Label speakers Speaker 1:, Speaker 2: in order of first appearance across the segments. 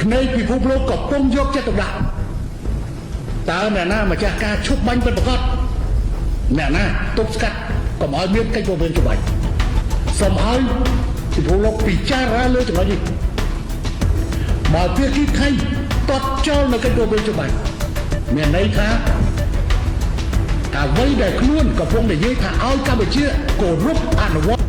Speaker 1: ភ្នែកពិភពលោកកំពុងយកចិត្តទុកដាក់តើអ្នកណាម្ចាស់ការឈប់បាញ់ពិតប្រាកដអ្នកណាទប់ស្កាត់កុំឲ្យមានកិច្ចព្រមព្រៀងច្បាប់សូមឲ្យពិភពលោកពិចារណាលើចំណុចនេះបើភាគីថៃតតចោលនៅកិច្ចព្រមព្រៀងច្បាប់មានន័យថាអ្វីដែលខ្លួនកំពុងនិយាយថាឲ្យកម្ពុជាគោរពអនុវត្ត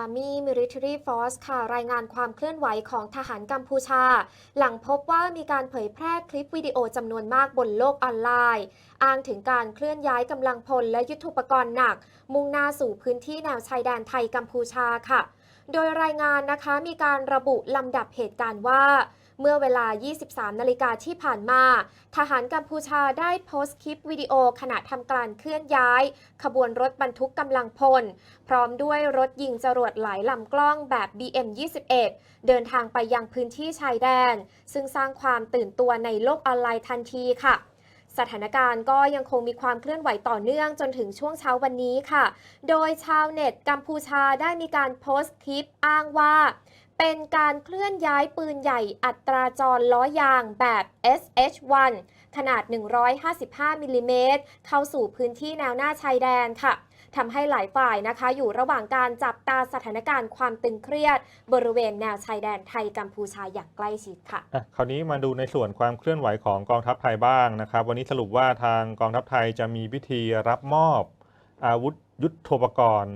Speaker 2: Army Military Force ค่ะ รายงานความเคลื่อนไหวของทหารกัมพูชา หลังพบว่ามีการเผยแพร่คลิปวิดีโอจำนวนมากบนโลกออนไลน์ อ้างถึงการเคลื่อนย้ายกำลังพลและยุทโธปกรณ์หนัก มุ่งหน้าสู่พื้นที่แนวชายแดนไทยกัมพูชาค่ะ โดยรายงานนะคะมีการระบุลำดับเหตุการณ์ว่า เมื่อเวลา 23 นาฬิกาที่ผ่านมา ทหารกัมพูชาได้โพสต์คลิปวิดีโอขณะทำการเคลื่อนย้าย ขบวนรถบรรทุกกำลังพล พร้อมด้วยรถยิงจรวดหลายลำกล้องแบบ BM21 เดินทางไปยังพื้นที่ชายแดน ซึ่งสร้างความตื่นตัวในโลกออนไลน์ทันทีค่ะสถานการณ์ก็ยังคงมีความเคลื่อนไหวต่อเนื่องจนถึงช่วงเช้าวันนี้ค่ะ โดยชาวเน็ตกัมพูชาได้มีการโพสต์คลิปอ้างว่า เป็นการเคลื่อนย้ายปืนใหญ่อัตราจรล้อยางแบบ SH1 ขนาด 155 มิลลิเมตรเข้าสู่พื้นที่แนวหน้าชายแดนค่ะทำให้หลายฝ่ายนะคะ อยู่ระหว่างการจับตาสถานการณ์ความตึงเครียด บริเวณแนวชายแดนไทยกัมพูชาอย่างใกล้ชิดค่ะ
Speaker 3: อะคราวนี้มาดูในส่วนความเคลื่อนไหวของกองทัพไทยบ้างนะครับ วันนี้สรุปว่าทางกองทัพไทยจะมีพิธีรับมอบอาวุธยุทโธปกรณ์